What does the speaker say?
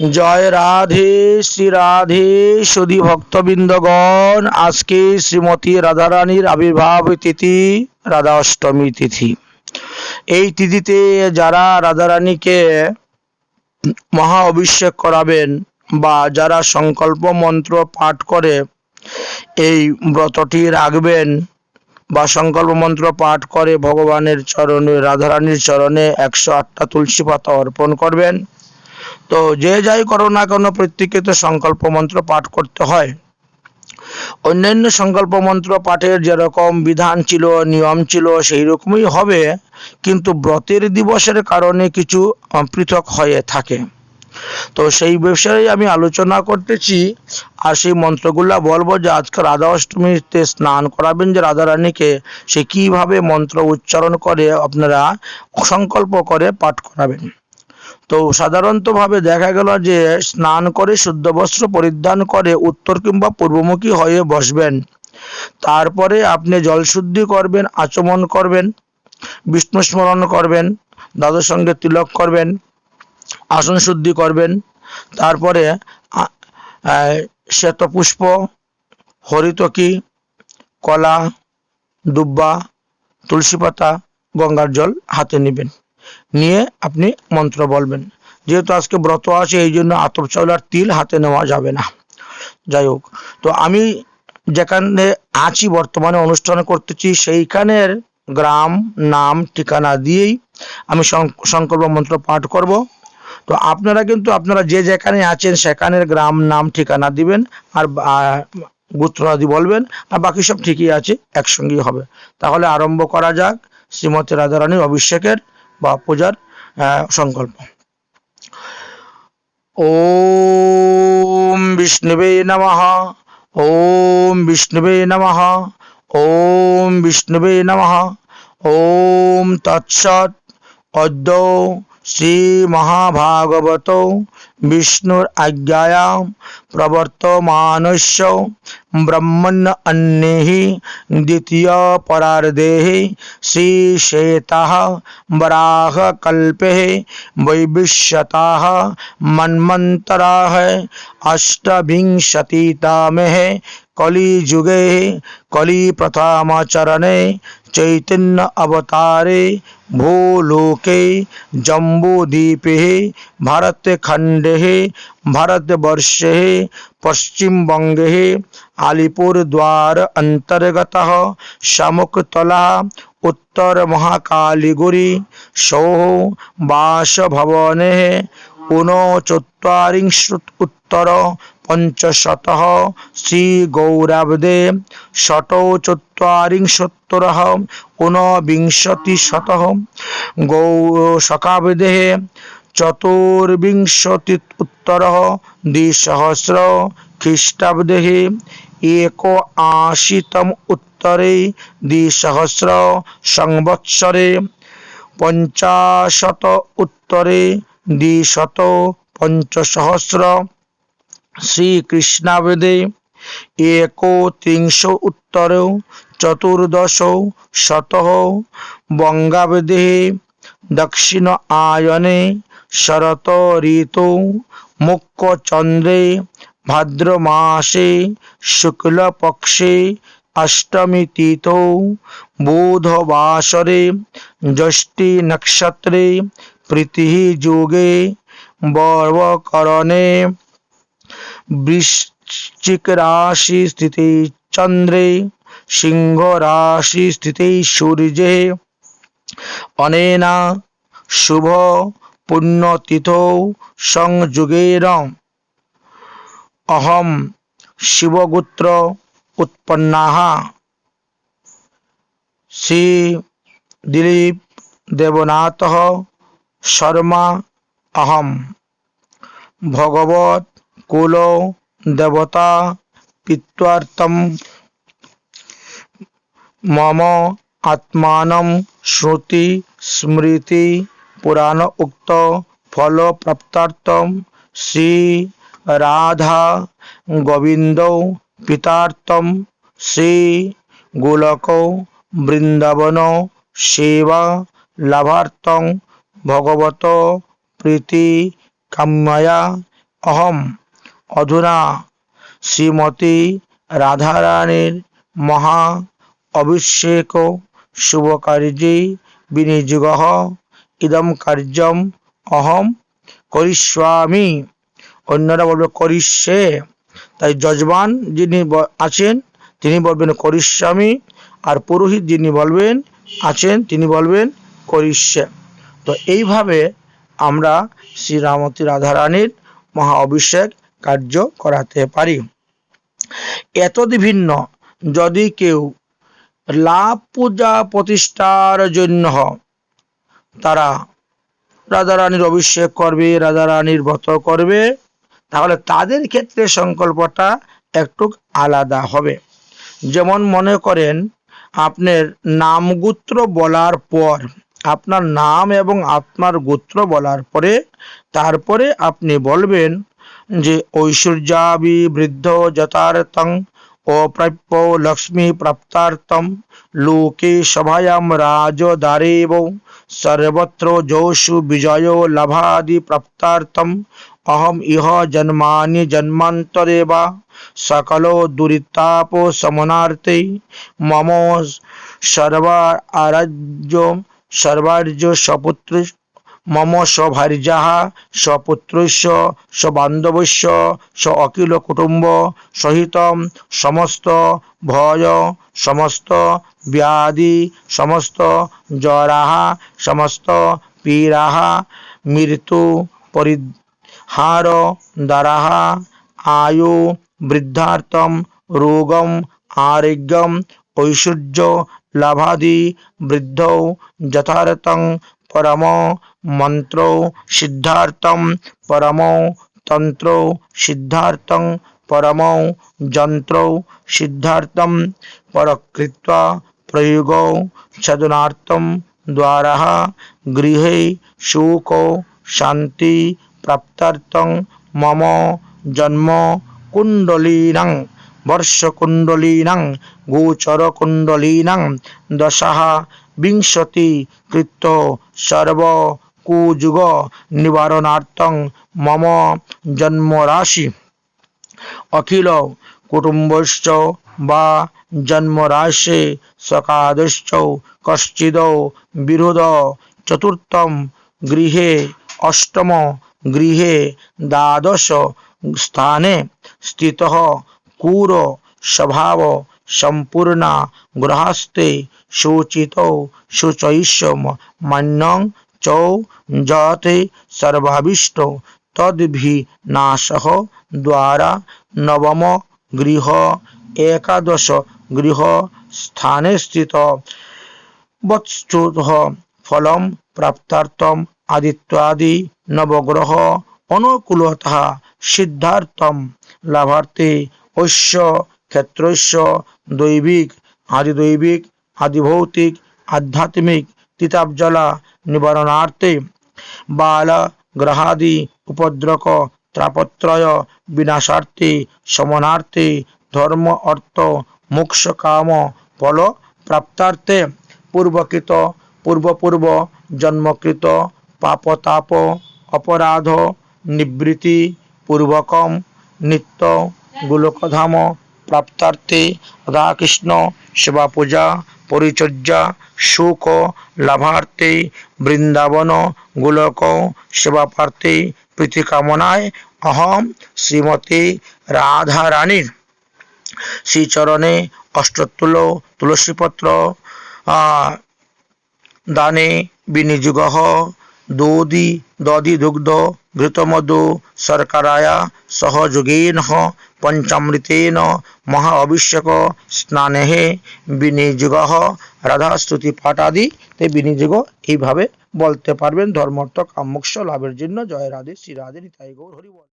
জয় রাধে, শ্রী রাধে সুধী ভক্তবৃন্দগণ। আজকে শ্রীমতী রাধারানীর আবির্ভাব তিথি, রাধা অষ্টমী তিথি। এই তিথিতে যারা রাধারানীকে মহা অভিষেক করাবেন বা যারা সংকল্প মন্ত্র পাঠ করে এই ব্রতটি রাখবেন বা সংকল্প মন্ত্র পাঠ করে ভগবানের চরণে, রাধারানীর চরণে একশো আটটা তুলসী পাতা অর্পণ করবেন তো যে যাই করো না কেন, প্রত্যেকে তো সংকল্প মন্ত্র পাঠ করতে হয়। অন্যান্য সংকল্প মন্ত্র পাঠের যেরকম বিধান ছিল, নিয়ম ছিল, সেই রকমই হবে, কিন্তু ব্রতের দিবসের কারণে কিছু পৃথক হয়ে থাকে। তো সেই বিষয়ে আমি আলোচনা করতেছি, আর সেই মন্ত্রগুলা বলব যে আজকে রাধা অষ্টমীতে স্নান করাবেন যে রাধা রানীকে, সে কীভাবে মন্ত্র উচ্চারণ করে, আপনারা সংকল্প করে পাঠ করাবেন। তো সাধারণতভাবে দেখা গেল যে স্নান করে, শুদ্ধ বস্ত্র পরিধান করে উত্তর কিংবা পূর্বমুখী হয়ে বসবেন। তারপরে আপনি জল শুদ্ধি করবেন, আচমন করবেন, বিষ্ণু স্মরণ করবেন, দাদুর সঙ্গে তিলক করবেন, আসন শুদ্ধি করবেন। তারপরে শ্বেতপুষ্প, হরিতকি, কলা, দুব্বা, তুলসী পাতা, গঙ্গার জল হাতে নেবেন। নিয়ে আপনি মন্ত্র বলবেন। যেহেতু আজকে ব্রত আছে, এই জন্য আতপ চাউল আর তিল হাতে নেওয়া যাবে না। যাই হোক, তো আমি যেখানে আছি, বর্তমানে অনুষ্ঠান করতেছি, সেইখানের গ্রাম, নাম, ঠিকানা দিয়েই আমি সংকল্প মন্ত্র পাঠ করব। তো আপনারা কিন্তু, আপনারা যে যেখানে আছেন, সেখানের গ্রাম, নাম, ঠিকানা দিবেন, আর গোত্রাদি বলবেন, আর বাকি সব ঠিকই আছে, একসঙ্গেই হবে। তাহলে আরম্ভ করা যাক, শ্রীমতী রাধারানীর অভিষেকের বা পূজার আহ, সংকল্প ওম বিষ্ণুবে নমঃ ওম বিষ্ণুবে নমঃ ওম বিষ্ণুবে নমঃ ওম তৎসৎ অদ্য श्री महाभागवत विष्णु आज्ञाया प्रवर्तमान ब्रह्मण अन्ने द्वितीय परार्धे श्रीशेता वराहकल्पे वैविश्यता मन्मंतरा अष्टविंशतितामे कलिजुगे कलिप्रथमाचरणे चैतन्य अवतारे भूलोके जम्बूद्वीपे भारतखण्डे भारतवर्षे पश्चिमबङ्गे आलिपुरद्वार अन्तर्गतः शामुकतला उत्तरमहाकालिगुरि सौः बासभवने ऊनचत्वारिंशत् उत्तर পঞ্চশত শ্রীগৌরাবদে ষট চত্বরিংশোত্তর ঊনবিংশতি শত গৌ ঊনবিংশতিশত চতুর্িংশতি উত্তর দ্বিসহস্র খ্রিস্টাব্দে এক আশিতম উত্তরে দ্বিসহস্র সংবৎসরে পঞ্চাশত উত্তরে দ্বিশত পঞ্চসহস্র শ্রীকৃষ্ণাবেদে একত্রিংশ উত্তর চতুর্দশ শত বঙ্গাবেদে দক্ষিণ আয়নে শরত ঋতু মুক্তচন্দ্রে ভাদ্রমাসে শুক্লপক্ষে অষ্টমী তিথ বুধবাসরে জ্যৈষ্ঠী নক্ষত্রে প্রীতি যোগে বর্বকরণে বৃশ্চিক রাশি স্থিতি চন্দ্রে সিংহ রাশি স্থিতি সূর্যে। অনেনা, শুভ পুণ্যতিথৌ সংযোগের। অহম, শিবগুত্র উৎপন্না শ্রী দিলীপ দেবনাথ শর্মা, অহম। ভগবত कुलो देवता पित्वार्थम मम आत्मानं श्रुति स्मृति पुराण उक्त फल प्राप्तार्थम श्री राधा गोविंद पितार्थम श्री गोलक বৃন্দাবন সেবা লাভার্থং ভগবত প্রীতি কাম্যয়া অহম অধুনা শ্রীমতী রাধারানীর মহা অভিষেক শুভকার্যে বিনিয়োগ ইদম কার্যম অহম করিষ্যামি। অন্যরা বলবে, করিষ্যে। তাই যজমান যিনি আছেন, তিনি বলবেন, করিষ্যামি। আর পুরোহিত যিনি বলবেন, আছেন, তিনি বলবেন, করিষ্যে। তো এইভাবে আমরা শ্রীরামতী রাধারানীর মহা অভিষেক কার্য করাতে পারি। এতদ ভিন্ন যদি কেউ লাভ পূজা প্রতিষ্ঠার জন্য তারা রাধারানীর অভিষেক করবে, রাধারানীর ব্রত করবে, তাহলে তাদের ক্ষেত্রে সংকল্পটা একটু আলাদা হবে। যেমন মনে করেন, আপনার নাম গোত্র বলার পর, আপনার নাম এবং আপনার গোত্র বলার পরে, তারপরে আপনি বলবেন যে ऐश्वर्याभिवृद्धो जतार्थं लक्ष्मी लक्ष्मीप्राप्तार्थं लोके सभायां राजदारेव सर्वत्र जोषु विजयो लाभादिप्राप्तार्थम् अहम इह जन्मानि जन्मान्तरे वा सकलो दुरितापो समनार्ते मम सर्वाराज्य सर्वार्य सपुत्र মম সর্বা আরাজ্য সর্বার্য সপুত্র মম স্বভার্যাः স্বপুত্রস্য স্ববান্ধবস্য স্ব অখিল কুটুম্ব সহিত সমস্ত ভয়, সমস্ত ব্যাধি, সমস্ত জ্বরাः সমস্ত পীড়াः মৃত্যু পরিহার দ্বারাः আয়ু বৃদ্ধার্থম, রোগম আরোগ্যম, ঐশ্বর্য লাভাদি, বৃদ্ধৌ যথার্থং পরম মন্ত্র সিদ্ধার্থম পরম তন্ত্র সিদ্ধার্থং পরম যন্ত্র সিদ্ধার্থম পরকৃত্য প্রয়োগ সাধনার্থম দ্বারা গৃহে সুখ শান্তি প্রাপ্তার্থং মম জন্ম কুণ্ডলীনাং বর্ষকুণ্ডলীনাং গোচরকুণ্ডলীনাং দশাः বিংশতি কৃত্য সর্ব কুযুগ নিবারণার্থং মম জন্মরাশি। অখিল কুটুম্বশ্চ বা জন্মরাশে সকাদশ্চ কশ্চিদ বিরোধ চতুর্থম গৃহে অষ্টম গৃহে দ্বাদশ স্থানে স্থিত কুর স্বভাব সম্পূর্ণা গৃহস্থে শুচিত শুচৈষ্য মান্যং চৌ যতে সর্বাভিষ্ট তদ্ভিনাশ দ্বারা নবম গৃহ একাদশ গৃহ স্থানে স্থিত। বৎসুত ফলম প্রাপ্তার্থম আদিত্যাদি নবগ্রহ অনুকূলতঃ সিদ্ধার্থম। লাভার্থে ঐশ্য ক্ষেত্রস্য দৈবিক, আদিদৈবিক, আদিভৌতিক, আধ্যাত্মিক তিতাবজলা নিবারণার্থে বাল গ্রহাদি উপদ্রক ত্রাপত্রয় বিনাশার্থে সমনার্থে ধর্ম অর্থ মোক্ষ কাম ফল প্রাপ্তার্থে পূর্বকৃত, পূর্বপূর্ব, জন্মকৃত, পাপতাপ, অপরাধ নিবৃত্তি পূর্বকম, নিত্য, গোলকধাম প্রাপ্তার্থে রাধাকৃষ্ণ সেবা পূজা পরিচর্যা, সুখ, লাভার্থে, বৃন্দাবন, গোলক সেবাপার্থে প্রীতি কামনায় অহম শ্রীমতী রাধারানীর শ্রীচরণে অষ্টতুল তুলসীপত্র দানে বিনিযোগ দুগ্ধ ঘৃতমধু শর্করায়া সহযোগেন পঞ্চামৃতেন মহা অভিষেক স্নানে বিনিযোগ রাধাস্তুতি পাঠ আদি তে বিনিযোগ এইভাবে বলতে পারবেন, ধর্মার্থ কামোক্ষ লাভের জন্য। জয় রাধে, শ্রী রাধে, নিতাই গৌর, হরি বল।